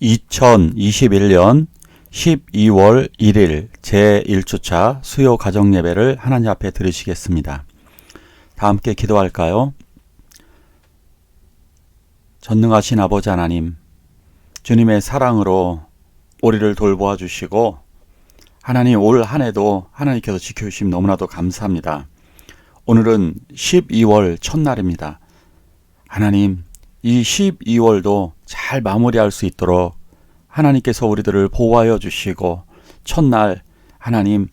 2021년 12월 1일 제1주차 수요 가정 예배를 하나님 앞에 드리시겠습니다. 다 함께 기도할까요? 전능하신 아버지 하나님, 주님의 사랑으로 우리를 돌보아 주시고 하나님 올 한 해도 하나님께서 지켜주심 너무나도 감사합니다. 오늘은 12월 첫날입니다. 하나님, 이 12월도 잘 마무리할 수 있도록 하나님께서 우리들을 보호하여 주시고 첫날 하나님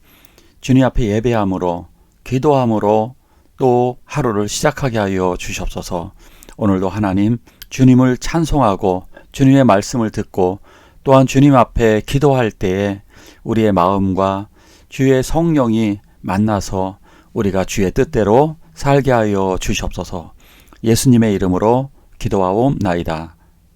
주님 앞에 예배함으로 기도함으로 또 하루를 시작하게 하여 주시옵소서. 오늘도 하나님 주님을 찬송하고 주님의 말씀을 듣고 또한 주님 앞에 기도할 때에 우리의 마음과 주의 성령이 만나서 우리가 주의 뜻대로 살게 하여 주시옵소서. 예수님의 이름으로 기도하옵나이다.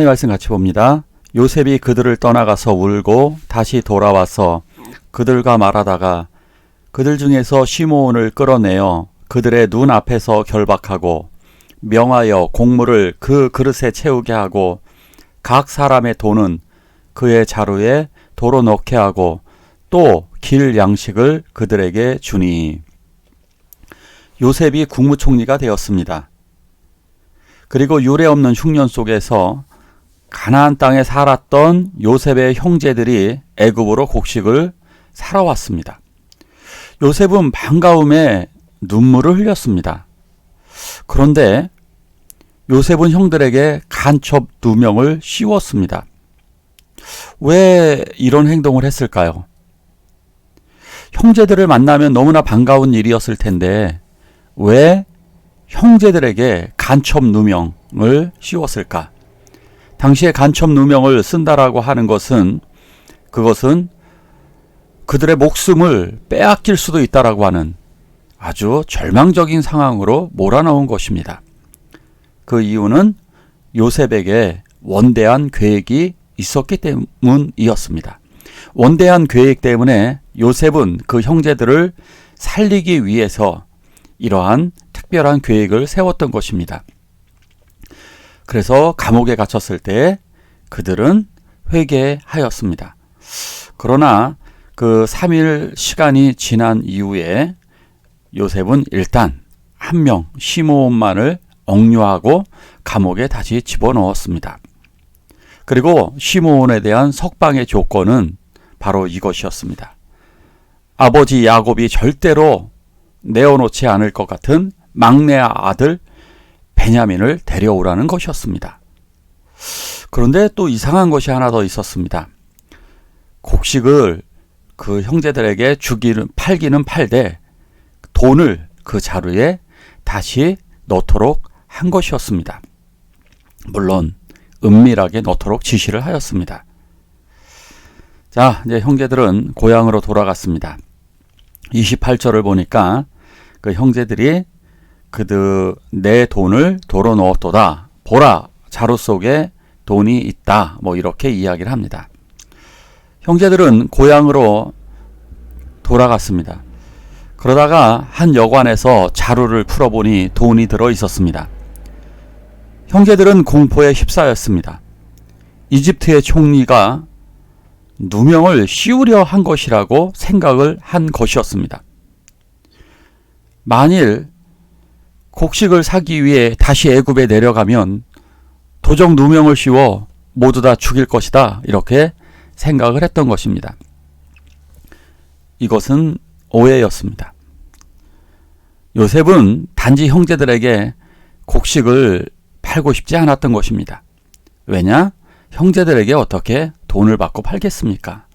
하나님 말씀 같이 봅니다. 요셉이 그들을 떠나가서 울고 다시 돌아와서 그들과 말하다가 그들 중에서 시므온을 끌어내어 그들의 눈 앞에서 결박하고 명하여 곡물을 그 그릇에 채우게 하고 각 사람의 돈은 그의 자루에 도로 넣게 하고 또 길 양식을 그들에게 주니 요셉이 국무총리가 되었습니다. 그리고 유례 없는 흉년 속에서 가나안 땅에 살았던 요셉의 형제들이 애굽으로 곡식을 사러 왔습니다. 요셉은 반가움에 눈물을 흘렸습니다. 그런데 요셉은 형들에게 간첩 두 명을 씌웠습니다. 왜 이런 행동을 했을까요? 형제들을 만나면 너무나 반가운 일이었을 텐데 왜 형제들에게 간첩 누명을 씌웠을까? 당시에 간첩 누명을 쓴다라고 하는 것은 그것은 그들의 목숨을 빼앗길 수도 있다라고 하는 아주 절망적인 상황으로 몰아넣은 것입니다. 그 이유는 요셉에게 원대한 계획이 있었기 때문이었습니다. 원대한 계획 때문에 요셉은 그 형제들을 살리기 위해서 이러한 특별한 계획을 세웠던 것입니다. 그래서 감옥에 갇혔을 때 그들은 회개하였습니다. 그러나 그 3일 시간이 지난 이후에 요셉은 일단 한 명 시므온만을 억류하고 감옥에 다시 집어넣었습니다. 그리고 시므온에 대한 석방의 조건은 바로 이것이었습니다. 아버지 야곱이 절대로 내어놓지 않을 것 같은 막내 아들 베냐민을 데려오라는 것이었습니다. 그런데 또 이상한 것이 하나 더 있었습니다. 곡식을 그 형제들에게 주기는 팔기는 팔되 돈을 그 자루에 다시 넣도록 한 것이었습니다. 물론 은밀하게 넣도록 지시를 하였습니다. 자, 이제 형제들은 고향으로 돌아갔습니다. 28절을 보니까 그 형제들이 그들 내 돈을 도로 넣었도다. 보라, 자루 속에 돈이 있다. 뭐 이렇게 이야기를 합니다. 형제들은 고향으로 돌아갔습니다. 그러다가 한 여관에서 자루를 풀어보니 돈이 들어 있었습니다. 형제들은 공포에 휩싸였습니다. 이집트의 총리가 누명을 씌우려 한 것이라고 생각을 한 것이었습니다. 만일 곡식을 사기 위해 다시 애굽에 내려가면 도적 누명을 씌워 모두 다 죽일 것이다. 이렇게 생각을 했던 것입니다. 이것은 오해였습니다. 요셉은 단지 형제들에게 곡식을 팔고 싶지 않았던 것입니다. 왜냐? 형제들에게 어떻게 돈을 받고 팔겠습니까?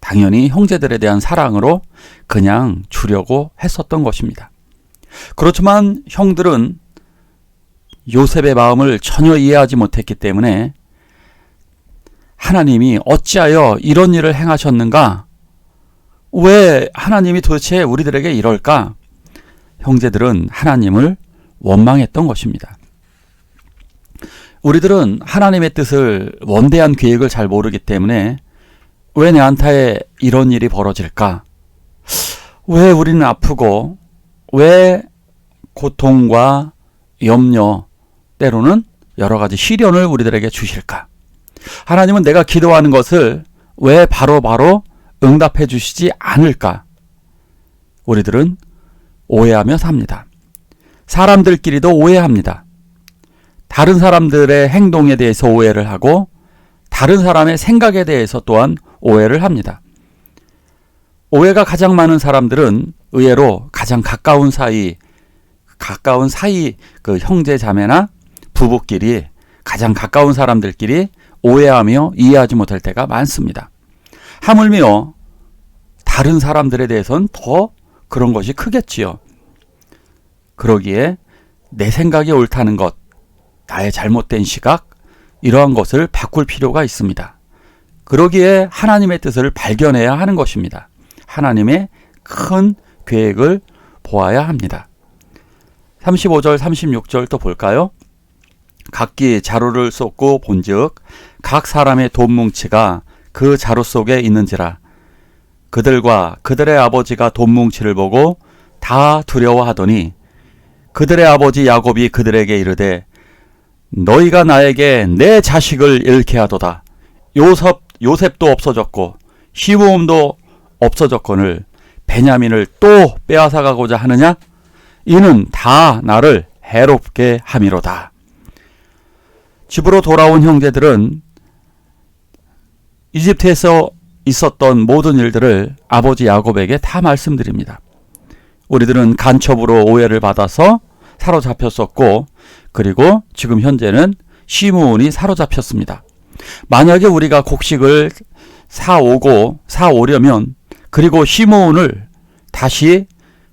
당연히 형제들에 대한 사랑으로 그냥 주려고 했었던 것입니다. 그렇지만 형들은 요셉의 마음을 전혀 이해하지 못했기 때문에 하나님이 어찌하여 이런 일을 행하셨는가? 왜 하나님이 도대체 우리들에게 이럴까? 형제들은 하나님을 원망했던 것입니다. 우리들은 하나님의 뜻을 원대한 계획을 잘 모르기 때문에 왜 내한테 이런 일이 벌어질까? 왜 우리는 아프고 왜 고통과 염려 때로는 여러 가지 시련을 우리들에게 주실까? 하나님은 내가 기도하는 것을 왜 바로 바로 응답해 주시지 않을까? 우리들은 오해하며 삽니다. 사람들끼리도 오해합니다. 다른 사람들의 행동에 대해서 오해를 하고 다른 사람의 생각에 대해서 또한 오해를 합니다. 오해가 가장 많은 사람들은 의외로 가장 가까운 사이, 가까운 사이 그 형제 자매나 부부끼리 가장 가까운 사람들끼리 오해하며 이해하지 못할 때가 많습니다. 하물며 다른 사람들에 대해서는 더 그런 것이 크겠지요. 그러기에 내 생각이 옳다는 것, 나의 잘못된 시각, 이러한 것을 바꿀 필요가 있습니다. 그러기에 하나님의 뜻을 발견해야 하는 것입니다. 하나님의 큰 계획을 보아야 합니다. 35절, 36절 또 볼까요? 각기 자루를 쏟고 본즉 각 사람의 돈 뭉치가 그 자루 속에 있는지라 그들과 그들의 아버지가 돈 뭉치를 보고 다 두려워하더니 그들의 아버지 야곱이 그들에게 이르되 너희가 나에게 내 자식을 잃게 하도다 요셉 요셉도 없어졌고 시므온도 없어졌거늘 베냐민을 또 빼앗아 가고자 하느냐 이는 다 나를 해롭게 함이로다 집으로 돌아온 형제들은 이집트에서 있었던 모든 일들을 아버지 야곱에게 다 말씀드립니다. 우리들은 간첩으로 오해를 받아서 사로잡혔었고 그리고 지금 현재는 시므온이 사로잡혔습니다. 만약에 우리가 곡식을 사오고 사오려면 그리고 시므온을 다시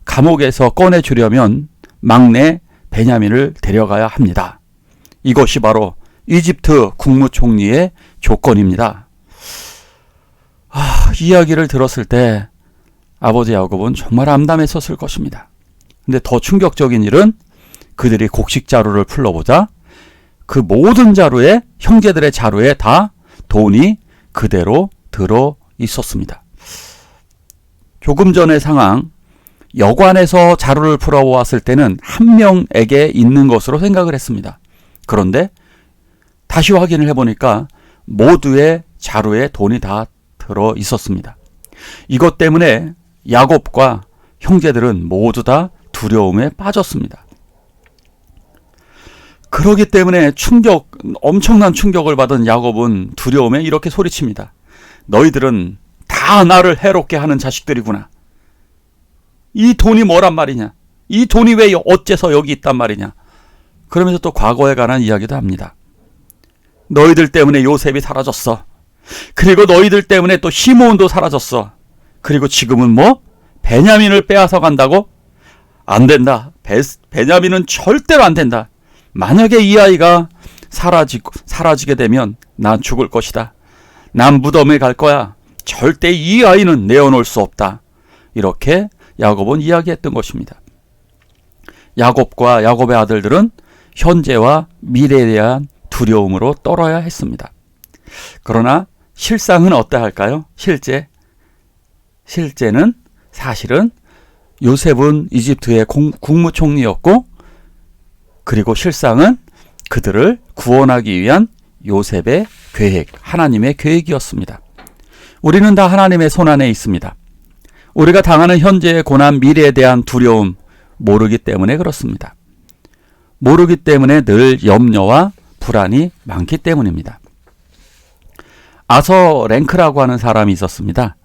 감옥에서 꺼내 주려면 막내 베냐민을 데려가야 합니다. 이것이 바로 이집트 국무총리의 조건입니다. 아, 이야기를 들었을 때 아버지 야곱은 정말 암담했었을 것입니다. 근데 더 충격적인 일은 그들이 곡식 자루를 풀러보자 그 모든 자루에 형제들의 자루에 다 돈이 그대로 들어 있었습니다. 조금 전의 상황 여관에서 자루를 풀어보았을 때는 한 명에게 있는 것으로 생각을 했습니다. 그런데 다시 확인을 해보니까 모두의 자루에 돈이 다 들어 있었습니다. 이것 때문에 야곱과 형제들은 모두 다 두려움에 빠졌습니다. 그러기 때문에 충격, 엄청난 충격을 받은 야곱은 두려움에 이렇게 소리칩니다. 너희들은 다 나를 해롭게 하는 자식들이구나. 이 돈이 뭐란 말이냐? 이 돈이 왜 어째서 여기 있단 말이냐? 그러면서 또 과거에 관한 이야기도 합니다. 너희들 때문에 요셉이 사라졌어. 그리고 너희들 때문에 또 시므온도 사라졌어. 그리고 지금은 뭐? 베냐민을 빼앗아 간다고? 안 된다. 베, 베냐민은 절대로 안 된다. 만약에 이 아이가 사라지고, 사라지게 되면 난 죽을 것이다. 난 무덤에 갈 거야. 절대 이 아이는 내어놓을 수 없다. 이렇게 야곱은 이야기했던 것입니다. 야곱과 야곱의 아들들은 현재와 미래에 대한 두려움으로 떨어야 했습니다. 그러나 실상은 어떠할까요? 실제 실제는 사실은 요셉은 이집트의 공- 국무총리였고 그리고 실상은 그들을 구원하기 위한 요셉의 계획, 하나님의 계획이었습니다. 우리는 다 하나님의 손안에 있습니다. 우리가 당하는 현재의 고난, 미래에 대한 두려움 모르기 때문에 그렇습니다. 모르기 때문에 늘 염려와 불안이 많기 때문입니다. 아서 랭크라고 하는 사람이 있었습니다.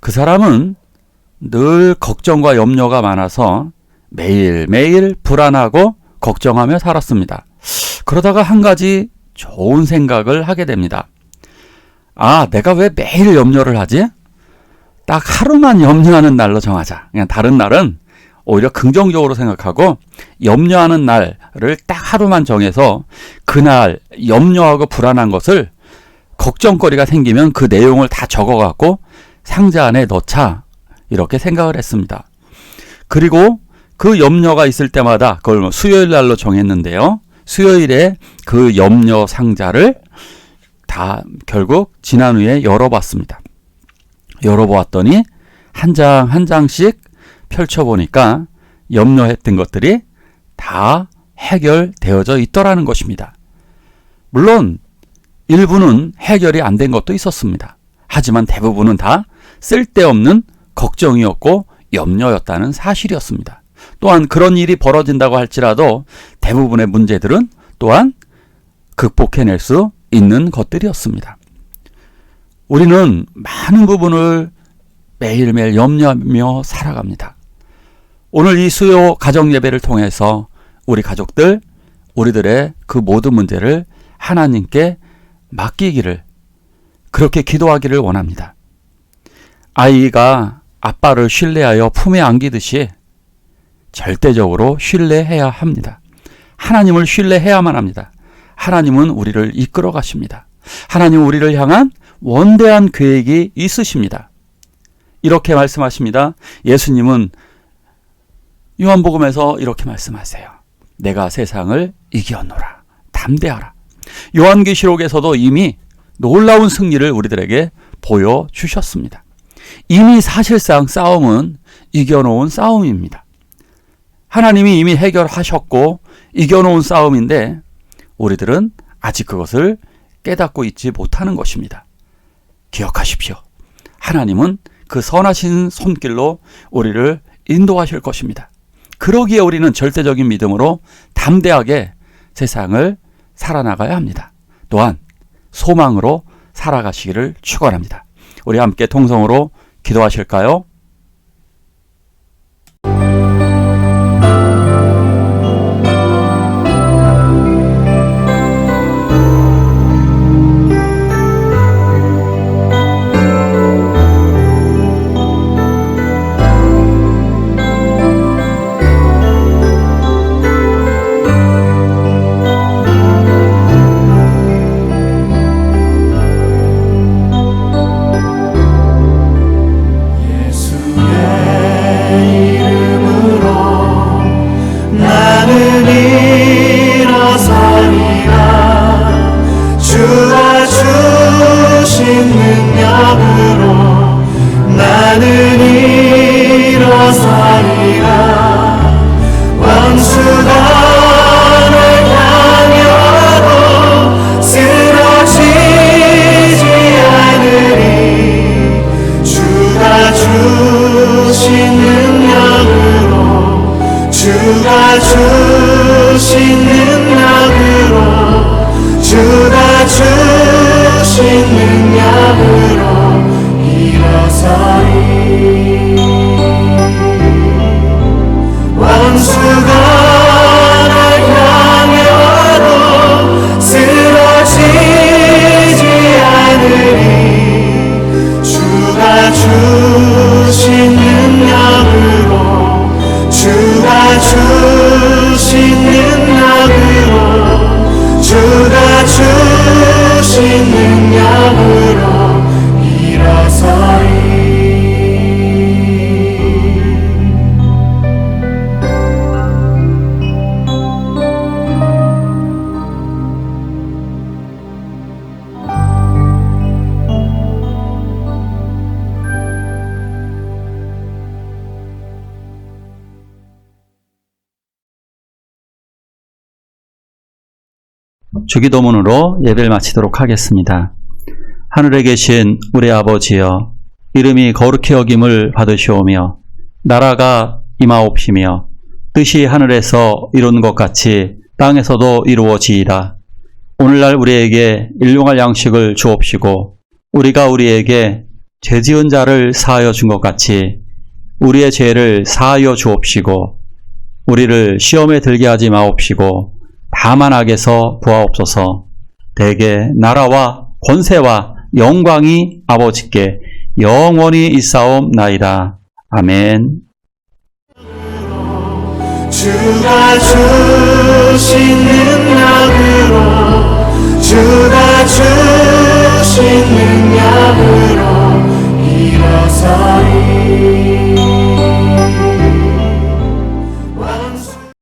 그 사람은 늘 걱정과 염려가 많아서 매일매일 불안하고 걱정하며 살았습니다. 그러다가 한 가지 좋은 생각을 하게 됩니다. 아, 내가 왜 매일 염려를 하지? 딱 하루만 염려하는 날로 정하자. 그냥 다른 날은 오히려 긍정적으로 생각하고 염려하는 날을 딱 하루만 정해서 그날 염려하고 불안한 것을 걱정거리가 생기면 그 내용을 다 적어갖고 상자 안에 넣자. 이렇게 생각을 했습니다. 그리고 그 염려가 있을 때마다 그걸 뭐 수요일 날로 정했는데요. 수요일에 그 염려 상자를 다 결국 지난 후에 열어봤습니다. 열어보았더니 한 장 한 장씩 펼쳐보니까 염려했던 것들이 다 해결되어져 있더라는 것입니다. 물론 일부는 해결이 안 된 것도 있었습니다. 하지만 대부분은 다 쓸데없는 걱정이었고 염려였다는 사실이었습니다. 또한 그런 일이 벌어진다고 할지라도 대부분의 문제들은 또한 극복해낼 수 있는 것들이었습니다. 우리는 많은 부분을 매일매일 염려하며 살아갑니다. 오늘 이 수요 가정 예배를 통해서 우리 가족들, 우리들의 그 모든 문제를 하나님께 맡기기를 그렇게 기도하기를 원합니다. 아이가 아빠를 신뢰하여 품에 안기듯이 절대적으로 신뢰해야 합니다. 하나님을 신뢰해야만 합니다. 하나님은 우리를 이끌어 가십니다. 하나님 우리를 향한 원대한 계획이 있으십니다. 이렇게 말씀하십니다. 예수님은 요한복음에서 이렇게 말씀하세요. 내가 세상을 이겼노라. 담대하라. 요한계시록에서도 이미 놀라운 승리를 우리들에게 보여주셨습니다. 이미 사실상 싸움은 이겨놓은 싸움입니다. 하나님이 이미 해결하셨고 이겨놓은 싸움인데 우리들은 아직 그것을 깨닫고 있지 못하는 것입니다. 기억하십시오. 하나님은 그 선하신 손길로 우리를 인도하실 것입니다. 그러기에 우리는 절대적인 믿음으로 담대하게 세상을 살아나가야 합니다. 또한 소망으로 살아가시기를 축원합니다. 우리 함께 통성으로 기도하실까요? 주기도문으로 예배를 마치도록 하겠습니다. 하늘에 계신 우리 아버지여 이름이 거룩히 여김을 받으시오며 나라가 임하옵시며 뜻이 하늘에서 이룬 것 같이 땅에서도 이루어지이다. 오늘날 우리에게 일용할 양식을 주옵시고 우리가 우리에게 죄 지은 자를 사하여 준 것 같이 우리의 죄를 사하여 주옵시고 우리를 시험에 들게 하지 마옵시고 다만 악에서 부하옵소서. 대개 나라와 권세와 영광이 아버지께 영원히 있사옵나이다. 아멘. 주가 주시는 약으로 주가 주시는 약으로 일어서리